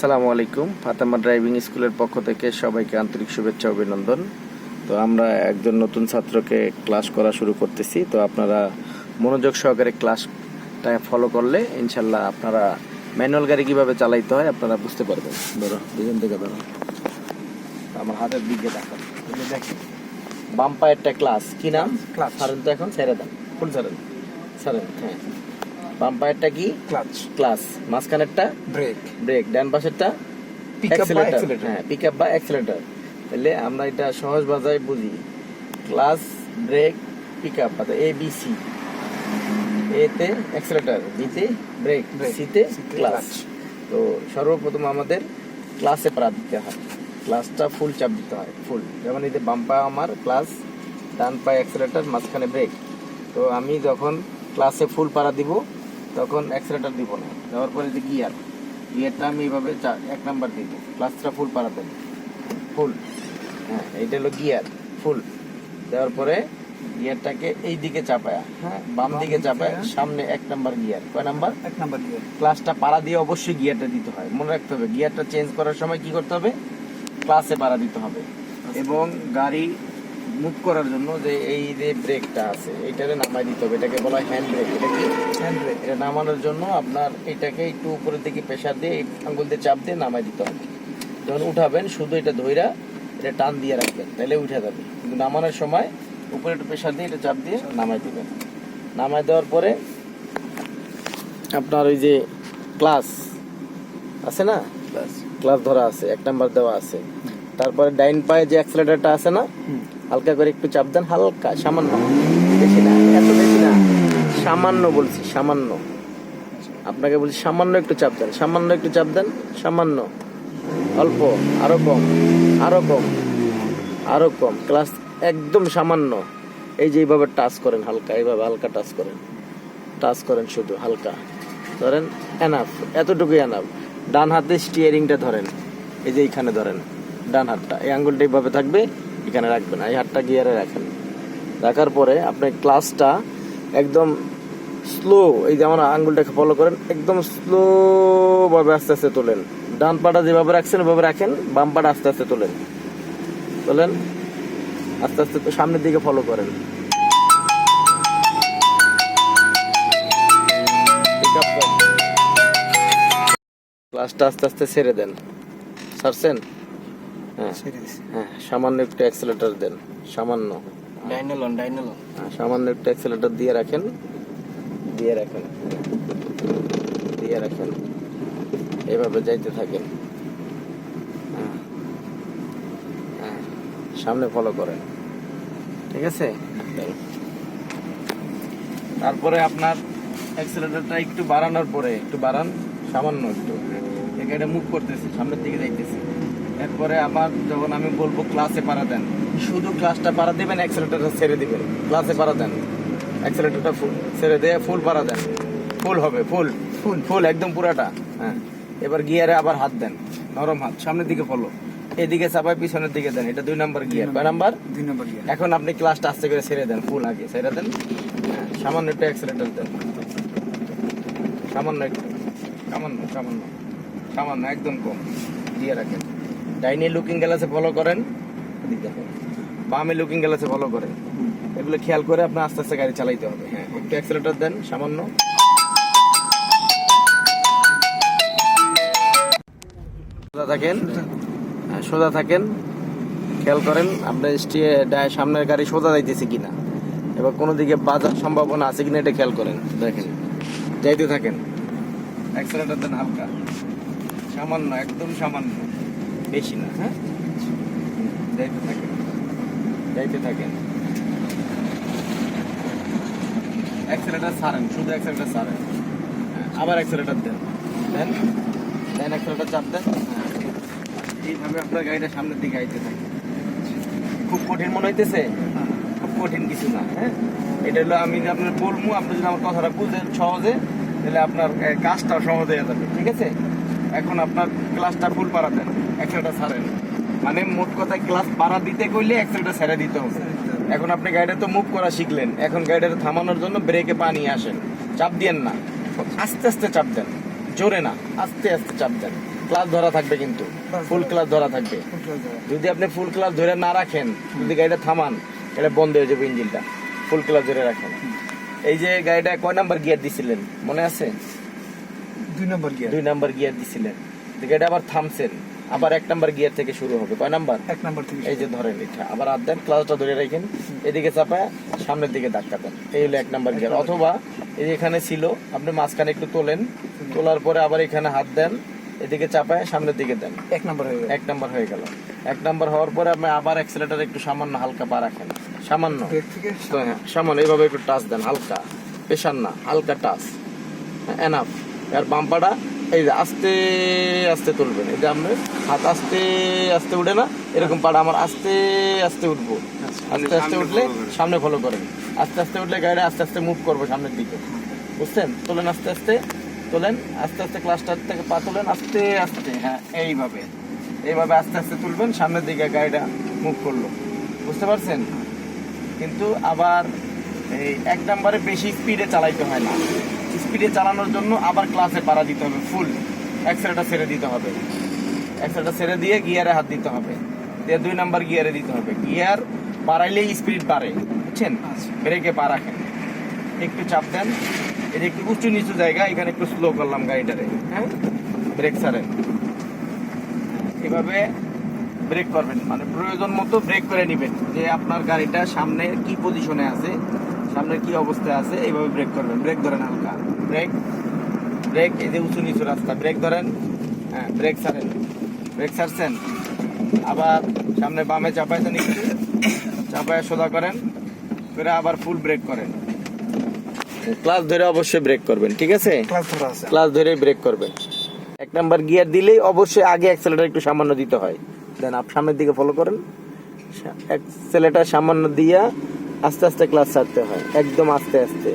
আসসালামু আলাইকুম। ফাতেমা ড্রাইভিং স্কুলের পক্ষ থেকে সবাইকে আন্তরিক শুভেচ্ছা অভিনন্দন। তো আমরা একজন নতুন ছাত্রকে ক্লাস করা শুরু করতেছি। তো আপনারা মনোযোগ সহকারে ক্লাসটা ফলো করলে ইনশাল্লাহ আপনারা ম্যানুয়াল গাড়ি কীভাবে চালাইতে হয় আপনারা বুঝতে পারবেন। ধরো দুজন থেকে ধরো। আমার হাতের দিকে দেখান এই যে দেখেন বাম পায়েরটা ক্লাস কি নাম? ক্লাস। সারেন তো এখন ছেড়ে দেন। ফুল সারেন সারেন হ্যাঁ। বাম পায়েরটা কি? ক্লাচ ক্লাস মাঝখানেরটা? ব্রেক ব্রেক ডান পাশেরটা? Accelerator, হ্যাঁ পিক আপ বা অ্যাক্সিলেটর তাহলে আমরা এটা সহজ ভাষায় বুঝি। ক্লাস ব্রেক পিক আপ অর্থাৎ এ বি সি এতে অ্যাক্সিলেটর বিতে ব্রেক সিতে C তে সর্বপ্রথম আমাদের ক্লাসে পারা দিতে হয়। ক্লাসটা ফুল চাপ দিতে হয় ফুল যেমন যে বাম পা আমার ক্লাস ডান পায়ে অ্যাক্সিলেটর মাঝখানে ব্রেক তো আমি যখন ক্লাসে ফুল পারা দিব তখন অ্যাক্সিলেটর দিব না। দেওয়ার পরে যে গিয়ার গিয়ারটা আমি এইভাবে এক নাম্বার দিব ক্লাসটা ফুল দেব। ফুল হ্যাঁ এইটা হলো গিয়ার ফুল দেওয়ার পরে গিয়ারটাকে এই দিকে চাপায়া। হ্যাঁ বাম দিকে চাপায় সামনে এক নাম্বার গিয়ার কয় নাম্বার এক নাম্বার গিয়ার ক্লাসটা পাড়া দিয়ে অবশ্যই গিয়ারটা দিতে হয়। মনে রাখতে হবে গিয়ারটা চেঞ্জ করার সময় কি করতে হবে? ক্লাসে পাড়া দিতে হবে। এবং গাড়ি মুভ করার জন্য যে এই যে ব্রেকটা আছে এটারে নামাই দিতে হবে। এটাকে বলা হয় হ্যান্ড ব্রেক এটা কি? হ্যান্ড ব্রেক এটা নামানোর জন্য আপনার এটাকে একটু উপরের দিকে প্রেশার দিয়ে এই আঙ্গুল দিয়ে চাপ দিয়ে নামাই দিতে হবে। যখন উঠাবেন শুধু এটা ধইরা এটা টান দিয়ে রাখবেন তাহলে উঠে যাবে। কিন্তু নামানোর সময় উপরে একটু প্রেশার দিয়ে এটা চাপ দিয়ে নামাই দিবেন। নামাই দেওয়ার পরে আপনার ওই যে ক্লাস আছে না? ক্লাস ধরা আছে এক নাম্বার দেওয়া আছে। তারপরে ডাইন পায়ে যে অ্যাক্সিলেটরটা আছে না? হালকা করে একটু চাপ দেন, হালকা, সামান্য। বেশি না, এত বেশি না। সামান্য বলছি, সামান্য। আপনাকে বলছি সামান্য একটু চাপ দেন, সামান্য একটু চাপ দেন, সামান্য। অল্প, আরও কম আরও কম আরও কম। ক্লাস একদম সামান্য। এই যে এইভাবে টাচ করেন হালকা, এইভাবে হালকা টাচ করেন। টাচ করেন শুধু, হালকা। ধরেন এনাফ এতটুকু এনাফ ডান হাতে স্টিয়ারিংটা ধরেন, এই যে এইখানে ধরেন, ডান হাতটা। এই আঙ্গুলটা এইভাবে থাকবে এখানে রাখবেন, এই হাতটা গিয়ারে রাখেন। রাখার পরে আপনি ক্লাসটা একদম স্লো এই যে আমার আঙ্গুলটাকে ফলো করেন, একদম স্লো ভাবে আস্তে আস্তে তোলেন। ডান পাটা যেভাবে রাখছেন ওভাবে রাখেন, বাম পাটা আস্তে আস্তে তোলেন। তোলেন, আস্তে আস্তে সামনের দিকে ফলো করেন। ক্লাসটা আস্তে আস্তে ছেড়ে দেন। হ্যাঁ ছেড়ে দিছি হ্যাঁ সামান্য একটু অ্যাক্সিলেটর দেন সামান্য। ডাইনালন ডাইনালন হ্যাঁ, সামান্য একটু অ্যাক্সিলেটর দিয়ে রাখেন দিয়ে রাখেন দিয়ে রাখেন এভাবে যাইতে থাকেন। হ্যাঁ। হ্যাঁ, সামনে ফলো করেন। ঠিক আছে? তারপরে আপনার অ্যাক্সিলেটরটা একটু বাড়ানোর পরে একটু বাড়ান সামান্য একটু। এখানে মুভ করতেছি সামনের দিকে যাইতেছি। এরপরে আবার যখন আমি বলব ক্লাসে পারা দেন শুধু ক্লাসটা পারা দিবেন অ্যাক্সিলেটরটা ছেড়ে দিবেন। ক্লাসে পারা দেন। অ্যাক্সিলেটরটা ফুল ছেড়ে দিয়ে ফুল পারা দেন। ফুল হবে ফুল ফুল ফুল একদম পুরাটা। হ্যাঁ। এবার গিয়ারে আবার হাত দেন নরম হাত সামনের দিকে ফলো এদিকে চাপায় পিছনের দিকে দেন। এটা দুই নাম্বার গিয়ার কয় নাম্বার দুই নম্বর গিয়ার এখন আপনি ক্লাসটা আস্তে করে ছেড়ে দেন ফুল আগে ছেড়ে দেন। হ্যাঁ, সামান্য একটু অ্যাক্সিলেটর দেন। সামান্য একটু সামান্য সামান্য সামান্য একদম কম দিয়ে রাখেন ডাইনে লুকিং গ্লাসে ফলো করেন। বামে লুকিং গ্লাসে ফলো করেন। এগুলো খেয়াল করে আপনার আস্তে আস্তে গাড়ি চালাইতে হবে। হ্যাঁ একটু অ্যাক্সিলেটর দেন সামান্য। সোজা থাকেন হ্যাঁ, সোজা থাকেন। খেয়াল করেন আপনার স্টে- ডা- সামনের গাড়ি সোজা যাইতেছে কিনা। এবার কোনো দিকে বাজার সম্ভাবনা আছে কিনা এটা খেয়াল করেন দেখেন। যাইতে থাকেন। অ্যাক্সিলেটর দেন হালকা। সামান্য একদম সামান্য। বেশি না হ্যাঁ? যাইতে থাকেন যাইতে থাকেন অ্যাক্সিলেটর ছাড়েন শুধু অ্যাক্সিলেটর হ্যাঁ, আবার অ্যাক্সিলেটর দেন। দেন দেন অ্যাক্সিলেটর চাপ দেন। হ্যাঁ। এইভাবে আপনার গাড়িটা সামনের দিকে আইতে থাকে। খুব কঠিন মনে হইতেছে? খুব কঠিন কিছু না হ্যাঁ? এটা হলো আমি আপনার বলব আপনি যদি আমার কথাটা বুঝেন সহজে তাহলে আপনার এ, সহজে যাবে ঠিক আছে? এখন আপনার ক্লাসটা ফুল পাড়া দেন একশোটা ছাড়েন। মানে মোট কথা ক্লাস পাড়া দিতে করলে একশোটা ছেড়ে দিতে হবে। এখন আপনি গাড়িটা তো মুভ করা শিখলেন। এখন গাড়িটা থামানোর জন্য ব্রেকে পানি আসেন। চাপ দিয়েন না। আস্তে আস্তে চাপ দেন। জোরে না আস্তে আস্তে চাপ দেন। ক্লাস ধরা থাকবে কিন্তু। ফুল ক্লাস ধরা থাকবে। যদি আপনি ফুল ক্লাস ধরে না রাখেন যদি গাড়িটা থামান এটা বন্ধ হয়ে যাবে ইঞ্জিনটা। ফুল ক্লাস ধরে রাখেন। এই যে গাড়িটা কয় নাম্বার গিয়ার দিছিলেন? মনে আছে? দুই নম্বর গিয়ার দুই নাম্বার গিয়ার দিছিলেন। গাড়িটা আবার থামছেন। আবার এক নাম্বার গিয়ার থেকে শুরু হবে। কয় নাম্বার এক নম্বর থেকে এই যে ধরেন এটা। আবার হাত দেন ক্লাসটা ধরে রাখেন। এদিকে চাপায় সামনের দিকে ধাক্কা দেন। এই হলো এক নাম্বার গিয়ার অথবা এই এখানে ছিল আপনি মাঝখানে একটু তোলেন। তোলার পরে আবার এখানে হাত দেন এদিকে চাপায় সামনের দিকে দেন। এক নম্বর হয়ে গেল। এক নাম্বার হয়ে গেল। এক নাম্বার হওয়ার পরে আপনি আবার অ্যাক্সিলেটার একটু সামান্য হালকা পা রাখেন। সামান্য। হ্যাঁ সামান্য। এইভাবে একটু টাচ দেন হালকা। পেশান না হালকা টাচ এনাফ আর বাম্পাটা এই যে আস্তে আস্তে তুলবেন। এই যে আপনার হাত আস্তে আস্তে উঠে না? এরকম পাড়া আমার আস্তে আস্তে উঠবো। আস্তে আস্তে উঠলে সামনে ফলো করেন। আস্তে আস্তে উঠলে গাড়িটা আস্তে আস্তে মুভ করব সামনের দিকে। বুঝছেন? তোলেন আস্তে আস্তে তোলেন আস্তে আস্তে ক্লাসটার থেকে পা তোলেন আস্তে আস্তে। হ্যাঁ এইভাবে। এইভাবে আস্তে আস্তে তুলবেন সামনের দিকে গাড়িটা মুভ করল। বুঝতে পারছেন? কিন্তু আবার এই এক নম্বরে বেশি স্পিডে চালাইতে হয় না। স্পিডে চালানোর জন্য আবার ক্লাসে পাড়া দিতে হবে ফুল অ্যাক্সেলটা ছেড়ে দিতে হবে। অ্যাক্সেলটা ছেড়ে দিয়ে গিয়ারে হাত দিতে হবে। দিয়ে দুই নাম্বার গিয়ারে দিতে হবে। গিয়ার বাড়াইলেই স্পিড বাড়ে, বুঝছেন? ব্রেকে পা রাখেন। একটু চাপ দেন। এটা একটু উঁচু নিচু জায়গা, এখানে একটু স্লো করলাম গাড়িটারে হ্যাঁ? ব্রেক ছাড়েন। এভাবে ব্রেক করবেন মানে প্রয়োজন মতো ব্রেক করে নেবেন যে আপনার গাড়িটা সামনে কি পজিশনে আছে। সামনে কি অবস্থায় আছে এইভাবে ব্রেক করবেন। ব্রেক ধরেন হালকা। ব্রেক ব্রেক এই যে উঁচু নিচু রাস্তা। ব্রেক ধরেন হ্যাঁ ব্রেক ছাড়েন। ব্রেক ছাড়ছেন। আবার সামনে বামে চাপায় দেন একটু। চাপায় সোজা করেন করে আবার ফুল ব্রেক করেন। ক্লাস ধরে অবশ্যই ব্রেক করবেন ঠিক আছে? ক্লাস ধরা আছে। ক্লাস ধরে ব্রেক করবেন। এক নাম্বার গিয়ার দিলেই অবশ্যই আগে অ্যাক্সেলেটার একটু সামান্য দিতে হয়। দেন আপ সামনের দিকে ফলো করেন। অ্যাক্সেলেটার সামান্য দিয়া আস্তে আস্তে ক্লাস ছাড়তে হয় একদম আস্তে আস্তে।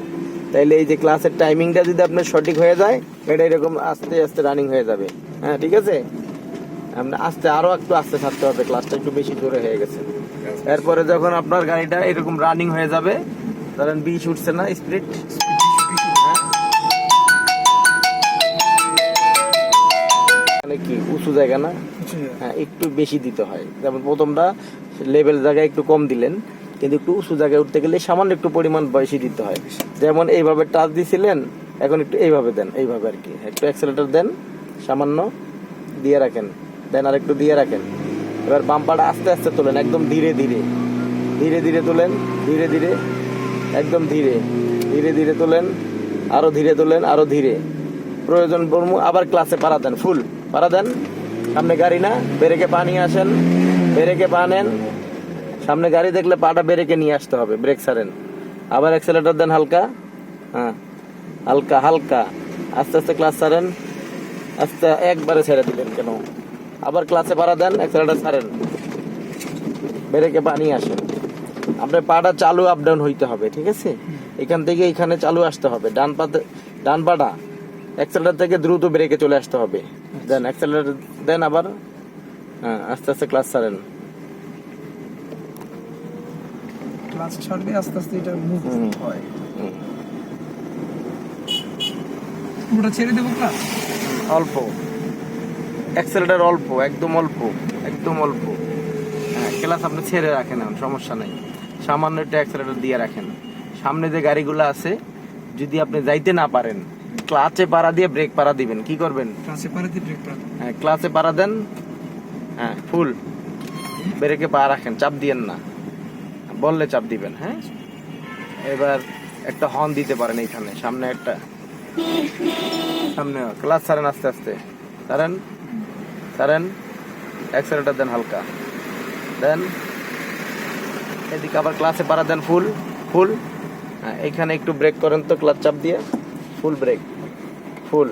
তাইলে এই যে ক্লাসের টাইমিংটা যদি আপনার সঠিক হয়ে যায় এটা এরকম আস্তে আস্তে রানিং হয়ে যাবে। হ্যাঁ ঠিক আছে? আপনার আস্তে আরও একটু আস্তে ছাড়তে হবে ক্লাসটা একটু বেশি দূরে হয়ে গেছে। এরপরে যখন আপনার গাড়িটা এরকম রানিং হয়ে যাবে ধরেন বিষ উঠছে না স্পিড হ্যাঁ। মানে কি উঁচু জায়গা না? না। হ্যাঁ একটু বেশি দিতে হয়। যেমন প্রথমটা লেভেল জায়গায় একটু কম দিলেন কিন্তু একটু উঁচু জায়গায় উঠতে গেলে সামান্য একটু পরিমাণ বয়সী দিতে হয়। যেমন এইভাবে টাচ দিছিলেন, এখন একটু এইভাবে দেন, এইভাবে আর কি। একটু অ্যাক্সেলেটার দেন, সামান্য দিয়ে রাখেন, দেন আর একটু দিয়ে রাখেন। এবার বাম্পাটা আস্তে আস্তে তোলেন, একদম ধীরে ধীরে। ধীরে ধীরে তোলেন, ধীরে ধীরে, একদম ধীরে। ধীরে ধীরে তোলেন আরও ধীরে তোলেন আরও ধীরে। প্রয়োজন বর্মু আবার ক্লাসে পাড়া দেন ফুল পাড়া দেন, সামনে গাড়ি না, ব্রেকে পা নিয়ে আসেন, ব্রেকে পা নেন সামনে গাড়ি দেখলে পাটা ব্রেকে নিয়ে আসতে হবে, ব্রেক সারেন আবার অ্যাক্সেলেটার দেন হালকা। হ্যাঁ হালকা হালকা। আস্তে আস্তে ক্লাস সারেন আস্তে, একবারে ছেড়ে দিলেন কেন? আবার ক্লাসে পাড়া দেন অ্যাক্সেলেটার সারেন ব্রেকে পানি আসেন আপনার পাটা চালু আপ ডাউন হইতে হবে, ঠিক আছে? এখান থেকে এখানে চালু আসতে হবে। ডান পাতে, ডান পাটা অ্যাক্সেলেটার থেকে দ্রুত ব্রেকে চলে আসতে হবে। দেন অ্যাক্সেলেটার দেন আবার হ্যাঁ আস্তে আস্তে ক্লাস ক্লাস ছাড়লে আস্তে আস্তে এটা মুভ হয়। ওটা ছেড়ে দেবো ক্লাস অল্প। অ্যাক্সেলেটার অল্প একদম অল্প একদম অল্প। হ্যাঁ ক্লাস আপনি ছেড়ে রাখেন এখন সমস্যা নাই। সামান্য একটু অ্যাক্সেলেটার দিয়ে রাখেন। সামনে যে গাড়িগুলো আছে যদি আপনি যাইতে না পারেন ক্লাচে পাড়া দিয়ে ব্রেক পাড়া দিবেন কি করবেন? ক্লাসে পারাতে ব্রেক করা হ্যাঁ ক্লাসে পাড়া দেন হ্যাঁ ফুল ব্রেকে পা রাখেন চাপ দিয়েন না। বললে চাপ দিবেন হ্যাঁ? এবার একটা হর্ন দিতে পারেন এইখানে সামনে একটা। সামনে ক্লাস ছাড়েন আস্তে আস্তে। সারেন ছাড়েন অ্যাক্সেলেটার দেন হালকা। দেন এদিকে আবার ক্লাসে পাড়া দেন ফুল ফুল হ্যাঁ এখানে একটু ব্রেক করেন তো ক্লাস চাপ দিয়ে। ফুল ব্রেক ফুল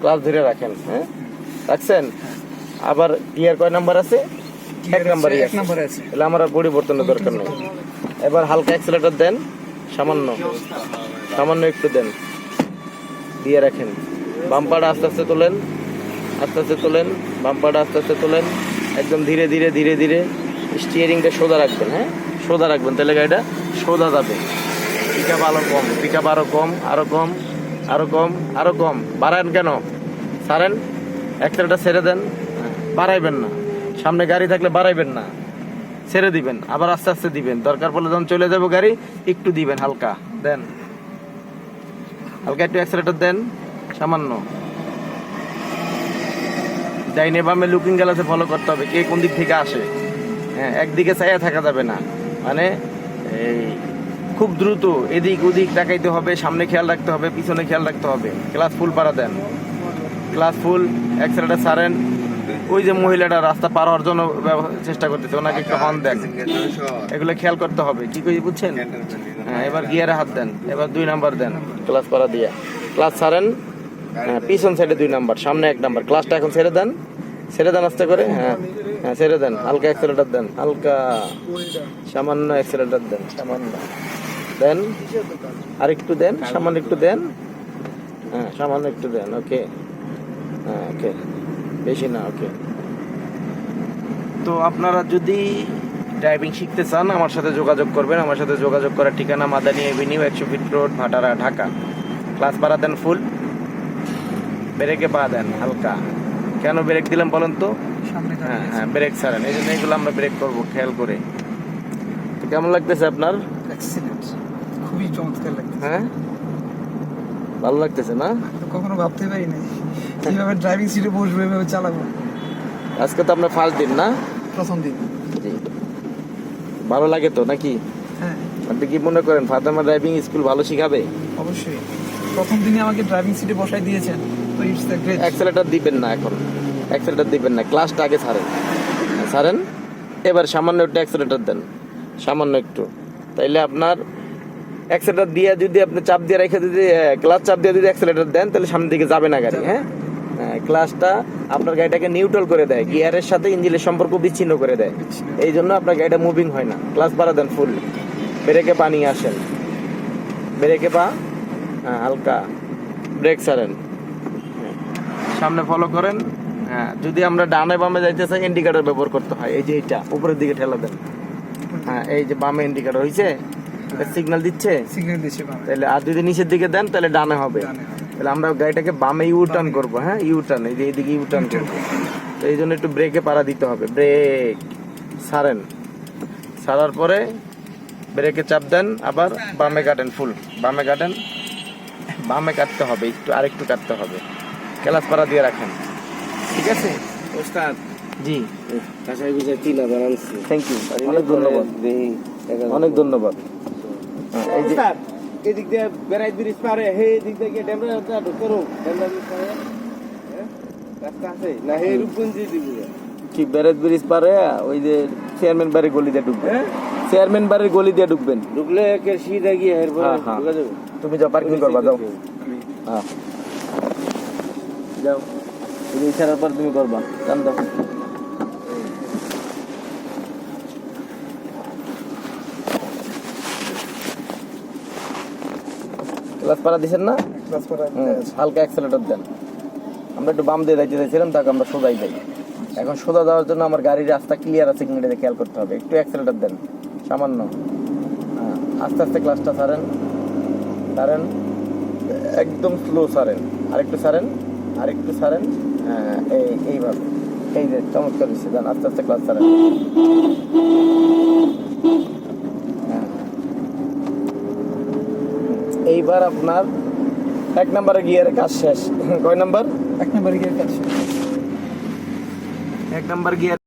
ক্লাস ধরে রাখেন হ্যাঁ? রাখছেন? আবার গিয়ার কয় নাম্বার আছে? এক নাম্বারই এক আছে। আছে। তাহলে আমার আর পরিবর্তনের দরকার নেই। এবার হালকা অ্যাক্সেলেটার দেন, সামান্য সামান্য একটু দেন। দিয়ে রাখেন। বাম্পাটা আস্তে আস্তে তোলেন, আস্তে আস্তে তোলেন বাম্পাটা আস্তে আস্তে তোলেন, একদম ধীরে ধীরে ধীরে ধীরে স্টিয়ারিংটা সোজা রাখবেন হ্যাঁ? সোজা রাখবেন তাহলে গাড়িটা সোজা যাবে। পিক আপ আরও কম পিক আপ আরও কম আরও কম আরও কম আরও কম। বাড়ান কেন? সারেন অ্যাক্সেলেটার ছেড়ে দেন। বাড়াইবেন না। সামনে গাড়ি থাকলে বাড়াইবেন না। ছেড়ে দিবেন, আবার আস্তে আস্তে দিবেন। দরকার পড়লে যখন চলে যাব গাড়ি, একটু দিবেন হালকা, দেন। হালকা একটু অ্যাক্সেলেটার দেন, সামান্য। ডাইনে বামে লুকিং গ্লাসে ফলো করতে হবে, কে কোন দিক থেকে আসে। হ্যাঁ একদিকে চাইয়া থাকা যাবে না। মানে এই, খুব দ্রুত এদিক ওদিক তাকাইতে হবে, সামনে খেয়াল রাখতে হবে, পিছনে খেয়াল রাখতে হবে। ক্লাস ফুল পাড়া দেন। ক্লাস ফুল অ্যাক্সেলেটার সারেন ওই যে মহিলাটা রাস্তা পার হওয়ার জন্য চেষ্টা করতেছে, ওনাকে একটু হর্ন দেন। এগুলো খেয়াল করতে হবে, কি কই বুঝছেন? হ্যাঁ এবার গিয়ারে হাত দেন, এবার দুই নাম্বার দেন ক্লাস পারা দিয়ে। ক্লাস ছাড়েন হ্যাঁ পিছন সাইডে দুই নাম্বার, সামনে এক নাম্বার। ক্লাসটা এখন ছেড়ে দেন ছেড়ে দেন আস্তে করে হ্যাঁ হ্যাঁ ছেড়ে দেন, হালকা অ্যাক্সেলেটার দেন, হালকা সামান্য অ্যাক্সেলেটার দেন, সামান্য। দেন আর একটু দেন, সামান্য একটু দেন হ্যাঁ সামান্য একটু দেন ওকে হ্যাঁ ওকে বেশি না ওকে তো আপনারা যদি ড্রাইভিং শিখতে চান আমার সাথে যোগাযোগ করবেন। আমার সাথে যোগাযোগ করার ঠিকানা মাদানী এভিনিউ একশো feet road Bhatara Dhaka. Clutch পাড়া দেন ফুল। ব্রেকে পা দেন হালকা। কেন ব্রেক দিলাম বলেন তো? হ্যাঁ হ্যাঁ ব্রেক ছাড়েন। এই জন্য এগুলো আমরা ব্রেক করব খেয়াল করে। তো কেমন লাগতেছে আপনার. খুবই চমৎকার লাগছে হ্যাঁ? ভালো লাগতেছে না? কখনো ভাবতে পারি নাই। কীভাবে ড্রাইভিং সিটে বসবো এভাবে চালাবো। আজকে তো আপনার ফার্স্ট দিন না? প্রথম দিন। জি। ভালো লাগে তো নাকি? হ্যাঁ। আপনি কি মনে করেন ফাতেমা ড্রাইভিং স্কুল ভালো শিখাবে? অবশ্যই। প্রথম দিনে আমাকে ড্রাইভিং সিটে বসাই দিয়েছেন তো ইটস দ্য গ্রেট অ্যাক্সেলেটার দিবেন না এখন। অ্যাক্সেলেটার দিবেন না ক্লাসটা আগে ছাড়েন। ছাড়েন এবার সামান্য একটু অ্যাক্সেলেটার দেন। সামান্য একটু। তাইলে আপনার অ্যাক্সেলেটার দিয়ে যদি আপনি চাপ দিয়ে রেখে যদি ক্লাস চাপ দিয়ে যদি অ্যাক্সেলেটার দেন তাহলে সামনের দিকে যাবে না গাড়ি হ্যাঁ, ক্লাসটা আপনার গাড়িটাকে নিউট্রাল করে দেয় গিয়ারের সাথে ইঞ্জিনের সম্পর্ক বিচ্ছিন্ন করে দেয়। এই জন্য আপনার গাড়িটা মুভিং হয় না। ক্লাস বাড়া দেন ফুল ব্রেকে পা নিয়ে আসেন। ব্রেকে পা হ্যাঁ হালকা ব্রেক হ্যাঁ। সামনে ফলো করেন। হ্যাঁ যদি আমরা ডানে বামে যাইতে চাই ইন্ডিকেটর ব্যবহার করতে হয়। এই যে এইটা উপরের দিকে ঠেলা দেন। হ্যাঁ এই যে বামে ইন্ডিকেটর হয়েছে সিগন্যাল দিচ্ছে? সিগন্যাল দিচ্ছে বামে। তাহলে আর যদি নিচের দিকে দেন তাহলে ডানে হবে। তাহলে আমরা গাড়িটাকে বামে ইউ টার্ন করব হ্যাঁ? ইউ টার্ন এই যে এইদিকে ইউ টার্ন করব। তো এই জন্য একটু ব্রেকে পাড়া দিতে হবে। ব্রেক সারেন সারার পরে ব্রেকে চাপ দেন আবার বামে কাটেন ফুল বামে কাটেন বামে কাটতে হবে একটু আরেকটু কাটতে হবে। ক্লাস পাড়া দিয়ে রাখেন। ঠিক আছে? ওস্তাদ। জি। কাঁচাই বুঝে তিন হাজার আনছি। থ্যাংক ইউ অনেক ধন্যবাদ। অনেক ধন্যবাদ। এই যে ওস্তাদ এদিক দিয়ে বেড়াই ব্রিজ পারে হে এদিক দিয়ে গিয়ে ডেমরা করো ডেমরা ব্রিজ পারে হ্যাঁ? রাস্তা আছে। না হে রূপগঞ্জি দিব কি ব্যারেজ ব্রিজ পারে ওই যে চেয়ারম্যান বাড়ির গলি দিয়ে ঢুকবেন হ্যাঁ? চেয়ারম্যান বাড়ির গলি দিয়ে ঢুকবেন। ঢুকলে একে সিধা গিয়ে এরপরে হ্যাঁ। তুমি যাও পার্কিং করবা যাও। হ্যাঁ। যাও। তুমি ইশারার পর তুমি করবা। টান দাও ক্লাস পাড়া দিছেন না? হালকা অ্যাক্সেলেটর দেন। আমরা একটু বাম দিয়ে যাইতে চাইছিলাম তাকে আমরা সোজাই যাই এখন সোজা যাওয়ার জন্য আমার গাড়ির রাস্তা ক্লিয়ার আছে কিনা এটা খেয়াল করতে হবে। একটু অ্যাক্সেলেটর দেন সামান্য। হ্যাঁ, আস্তে আস্তে ক্লাসটা ছাড়েন। ছাড়েন একদম স্লো ছাড়েন। আরেকটু ছাড়েন আরেকটু ছাড়েন। হ্যাঁ এই এইভাবে। এই যে চমৎকার হচ্ছে আস্তে আস্তে ক্লাস ছাড়েন। এইবার আপনার এক নম্বরে গিয়ারে কাজ শেষ। কয় নাম্বার? এক নম্বরে গিয়ার কাজ এক নম্বর গিয়ার